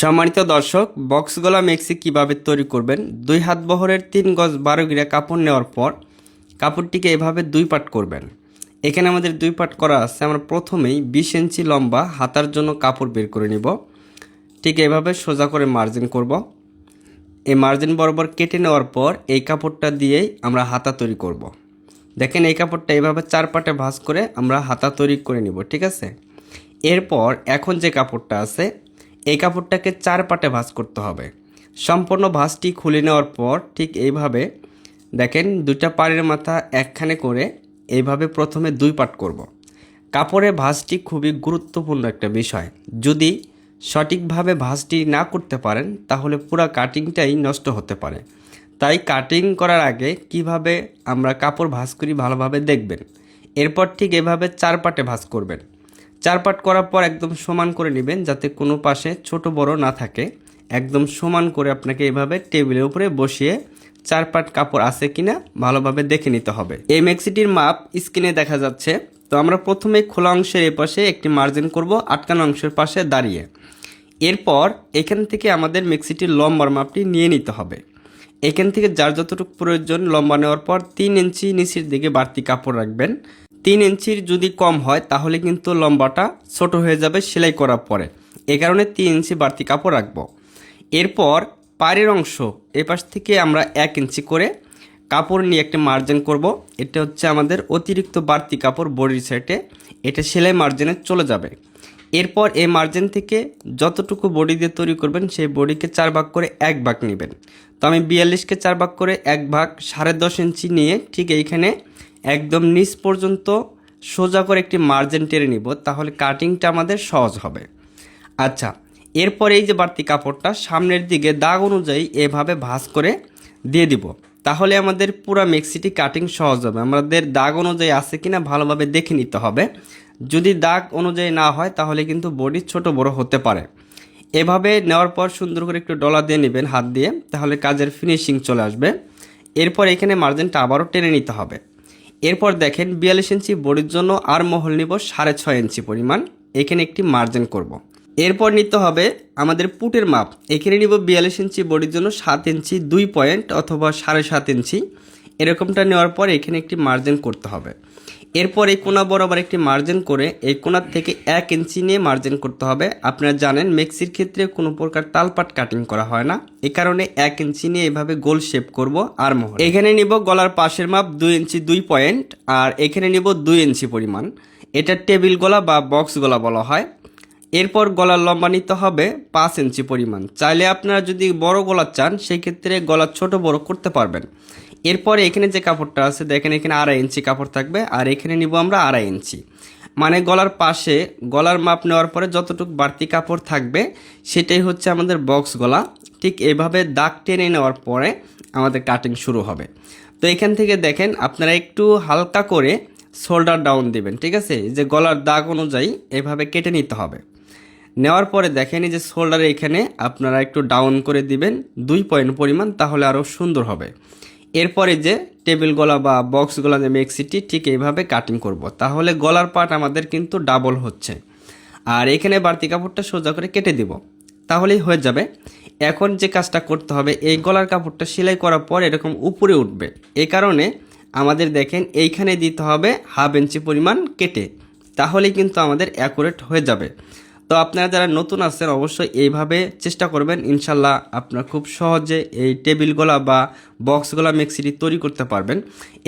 সম্মানিত দর্শক বক্স গলা মেক্সি কীভাবে তৈরি করবেন? দুই হাত বহরের তিন গজ বারো গিরা কাপড় নেওয়ার পর কাপড়টিকে এভাবে দুই পাট করবেন। এখানে আমাদের দুই পাট করা আছে। আমরা প্রথমেই বিশ ইঞ্চি লম্বা হাতার জন্য কাপড় বের করে নিব। ঠিক এভাবে সোজা করে মার্জিন করব। এই মার্জিন বরাবর কেটে নেওয়ার পর এই কাপড়টা দিয়েই আমরা হাতা তৈরি করব। দেখেন এই কাপড়টা এইভাবে চার পাটে ভাঁজ করে আমরা হাতা তৈরি করে নিব। ঠিক আছে? এরপর এখন যে কাপড়টা আছে এই কাপড়টাকে চার পাটে ভাঁজ করতে হবে। সম্পূর্ণ ভাঁজটি খুলে নেওয়ার পর ঠিক এইভাবে দেখেন দুইটা পাড়ের মাথা একখানে করে এইভাবে প্রথমে দুই পাট করব। কাপড়ের ভাঁজটি খুবই গুরুত্বপূর্ণ একটা বিষয়। যদি সঠিকভাবে ভাঁজটি না করতে পারেন, তাহলে পুরো কাটিংটাই নষ্ট হতে পারে। তাই কাটিং করার আগে কীভাবে আমরা কাপড় ভাঁজ করি ভালোভাবে দেখবেন। এরপর ঠিক এভাবে চার পাটে ভাঁজ করবেন। চার পাট করার পর একদম সমান করে নেবেন যাতে কোনো পাশে ছোট বড় না থাকে। একদম সমান করে আপনাকে এভাবে টেবিলের উপরে বসিয়ে চার পাট কাপড় আছে কিনা ভালোভাবে দেখে নিতে হবে। এই ম্যাক্সিটির মাপ স্ক্রিনে দেখা যাচ্ছে। তো আমরা প্রথমে খোলা অংশের এ পাশে একটি মার্জিন করব, আটকানো অংশের পাশে দাঁড়িয়ে। এরপর এখান থেকে আমাদের মেক্সিটির লম্বার মাপটি নিয়ে নিতে হবে। এখান থেকে যার যতটুকু প্রয়োজন লম্বা নেওয়ার পর তিন ইঞ্চি নিচের দিকে বাড়তি কাপড় রাখবেন। তিন ইঞ্চির যদি কম হয়, তাহলে কিন্তু লম্বাটা ছোট হয়ে যাবে সেলাই করার পরে। এ কারণে তিন ইঞ্চি বাড়তি কাপড় রাখব। এরপর পায়ের অংশ, এ পাশ থেকে আমরা এক ইঞ্চি করে কাপড় নিয়ে একটা মার্জিন করব। এটা হচ্ছে আমাদের অতিরিক্ত বাড়তি কাপড় বডির সাইডে এটা সেলাই মার্জিনে চলে যাবে। এরপর এই মার্জিন থেকে যতটুকু বডি দিয়ে তৈরি করবেন, সেই বডিকে চার ভাগ করে এক ভাগ নেবেন। তো আমি বিয়াল্লিশকে চার ভাগ করে এক ভাগ সাড়ে দশ ইঞ্চি নিয়ে ঠিক এইখানে একদম নিচ পর্যন্ত সোজা করে একটি মার্জিন টেনে নিব, তাহলে কাটিংটা আমাদের সহজ হবে। আচ্ছা এরপর এই যে বাড়তি কাপড়টা, সামনের দিকে দাগ অনুযায়ী এভাবে ভাঁজ করে দিয়ে দিব। তাহলে আমাদের পুরো মেক্সিটি কাটিং সহজ হবে। আমাদের দাগ অনুযায়ী আছে কিনা ভালোভাবে দেখে নিতে হবে। যদি দাগ অনুযায়ী না হয়, তাহলে কিন্তু বডি ছোট বড় হতে পারে। এভাবে নেওয়ার পর সুন্দর করে একটু ডলা দিয়ে নেবেন হাত দিয়ে, তাহলে কাজের ফিনিশিং চলে আসবে। এরপর এখানে মার্জিনটা আবারও টেনে নিতে হবে। এরপর দেখেন বিয়াল্লিশ ইঞ্চি বডির জন্য আর মহল নিব সাড়ে ছয় ইঞ্চি পরিমাণ। এখানে একটি মার্জিন করব। এরপর নিতে হবে আমাদের পুটের মাপ। এখানে নিব বিয়াল্লিশ ইঞ্চি বডির জন্য সাত ইঞ্চি দুই পয়েন্ট অথবা সাড়ে সাত ইঞ্চি। এরকমটা নেওয়ার পর এখানে একটি মার্জিন করতে হবে। এরপর এই কোনা বরাবর একটি মার্জিন করে এই কোনার থেকে এক ইঞ্চি নিয়ে মার্জিন করতে হবে। আপনারা জানেন মেক্সির ক্ষেত্রে কোনো প্রকার তালপাট কাটিং করা হয় না। এ কারণে এক ইঞ্চি নিয়ে এভাবে গোল শেপ করব আর মোহর। এখানে নিব গলার পাশের মাপ দুই ইঞ্চি দুই পয়েন্ট আর এখানে নিব দুই ইঞ্চি পরিমাণ। এটা টেবিল গলা বা বক্স গলা বলা হয়। এরপর গলার লম্বা নিতে হবে পাঁচ ইঞ্চি পরিমাণ। চাইলে আপনারা যদি বড় গলা চান সেই ক্ষেত্রে গলা ছোট বড় করতে পারবেন। এরপরে এখানে যে কাপড়টা আছে, দেখেন এখানে আড়াই ইঞ্চি কাপড় থাকবে, আর এখানে নিব আমরা আড়াই ইঞ্চি। মানে গলার পাশে, গলার মাপ নেওয়ার পরে যতটুকু বাড়তি কাপড় থাকবে, সেটাই হচ্ছে আমাদের বক্স গলা। ঠিক এভাবে দাগ টেনে নেওয়ার পরে আমাদের কাটিং শুরু হবে। তো এখান থেকে দেখেন, আপনারা একটু হালকা করে শোল্ডার ডাউন দিবেন, ঠিক আছে? যে গলার দাগ অনুযায়ী এভাবে কেটে নিতে হবে। নেওয়ার পরে দেখেন যে শোল্ডারে এখানে আপনারা একটু ডাউন করে দিবেন, দুই পয়েন্ট পরিমাণ, তাহলে আরও সুন্দর হবে। এরপরে যে টেবিল গলা বা বক্স গলা যে মেক্সিটি ঠিক এইভাবে কাটিং করব। তাহলে গলার পার্ট আমাদের কিন্তু ডাবল হচ্ছে। আর এখানে বাড়তি কাপড়টা সোজা করে কেটে দিব। তাহলেই হয়ে যাবে। এখন যে কাজটা করতে হবে, এই গলার কাপড়টা সেলাই করার পর এরকম উপরে উঠবে। এই কারণে আমাদের দেখেন, এইখানে দিতে হবে হাফ ইঞ্চি পরিমাণ কেটে। তাহলেই কিন্তু আমাদের অ্যাকুরেট হয়ে যাবে। তো আপনারা যারা নতুন আছেন, অবশ্যই এইভাবে চেষ্টা করবেন। ইনশাল্লাহ আপনারা খুব সহজে এই টেবিলগুলা বা বক্সগুলা মিক্সিটি তৈরি করতে পারবেন।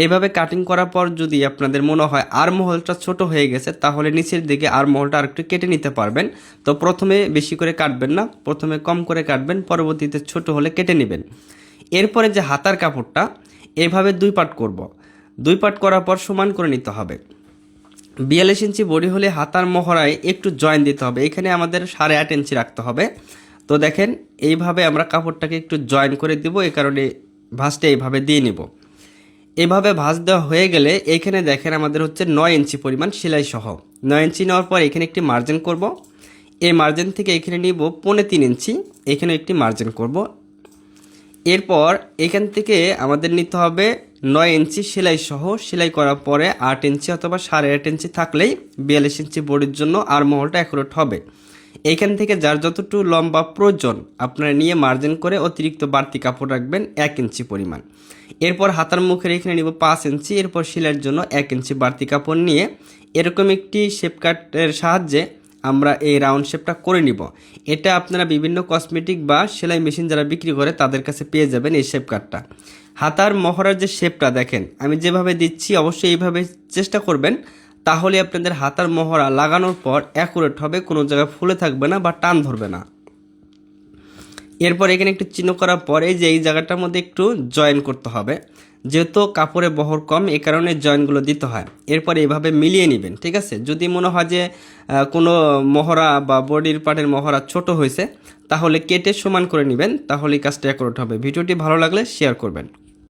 এইভাবে কাটিং করার পর যদি আপনাদের মনে হয় আর মহলটা ছোট হয়ে গেছে, তাহলে নিচের দিকে আর মহলটা আরেকটু কেটে নিতে পারবেন। তো প্রথমে বেশি করে কাটবেন না, প্রথমে কম করে কাটবেন, পরবর্তীতে ছোট হলে কেটে নেবেন। এরপরে যে হাতার কাপড়টা, এভাবে দুই পাট করব। দুই পাট করার পর সমান করে নিতে হবে। বিয়াল্লিশ ইঞ্চি বডি হলে হাতার মহড়ায় একটু জয়েন দিতে হবে। এখানে আমাদের সাড়ে আট ইঞ্চি রাখতে হবে। তো দেখেন, এইভাবে আমরা কাপড়টাকে একটু জয়েন করে দিব এই কারণে ভাঁজটা এইভাবে দিয়ে নিব। এভাবে ভাঁজ দেওয়া হয়ে গেলে এখানে দেখেন আমাদের হচ্ছে নয় ইঞ্চি পরিমাণ সেলাই সহ। নয় ইঞ্চি নেওয়ার পর এখানে একটি মার্জিন করব। এই মার্জিন থেকে এখানে নিব পৌনে তিন ইঞ্চি। এখানে একটি মার্জিন করব। এরপর এখান থেকে আমাদের নিতে হবে নয় ইঞ্চি সেলাই সহ সেলাই করার পরে আট ইঞ্চি অথবা সাড়ে আট ইঞ্চি থাকলেই বিয়াল্লিশ ইঞ্চি বডির জন্য আর মহলটা অ্যাকুরেট হবে। এইখান থেকে যার যতটুকু লম্বা প্রয়োজন, আপনারা নিয়ে মার্জিন করে অতিরিক্ত বাড়তি কাপড় রাখবেন এক ইঞ্চি পরিমাণ। এরপর হাতার মুখের এখানে নিব পাঁচ ইঞ্চি, এরপর সেলাইয়ের জন্য এক ইঞ্চি বাড়তি কাপড় নিয়ে এরকম একটি শেপ কাটের সাহায্যে আমরা এই রাউন্ড শেপটা করে নিব। এটা আপনারা বিভিন্ন কসমেটিক বা সেলাই মেশিন যারা বিক্রি করে, তাদের কাছে পেয়ে যাবেন এই শেপ কাটটা হাতার মহড়ার যে শেপটা দেখেন, আমি যেভাবে দিচ্ছি, অবশ্যই এইভাবে চেষ্টা করবেন। তাহলে আপনাদের হাতার মহড়া লাগানোর পর অ্যাকুরেট হবে, কোনো জায়গায় ফুলে থাকবে না বা টান ধরবে না। এরপর এখানে একটু চিহ্ন করার পরে যে এই জায়গাটার মধ্যে একটু জয়েন করতে হবে। যেহেতু কাপড়ে বহর কম, এ কারণে জয়েনগুলো দিতে হয়। এরপর এইভাবে মিলিয়ে নেবেন, ঠিক আছে? যদি মনে হয় যে কোনো মহড়া বা বডির পার্টের মহড়া ছোট হয়েছে, তাহলে কেটে সমান করে নেবেন তাহলে কাজটা অ্যাকুরেট হবে। ভিডিওটি ভালো লাগলে শেয়ার করবেন।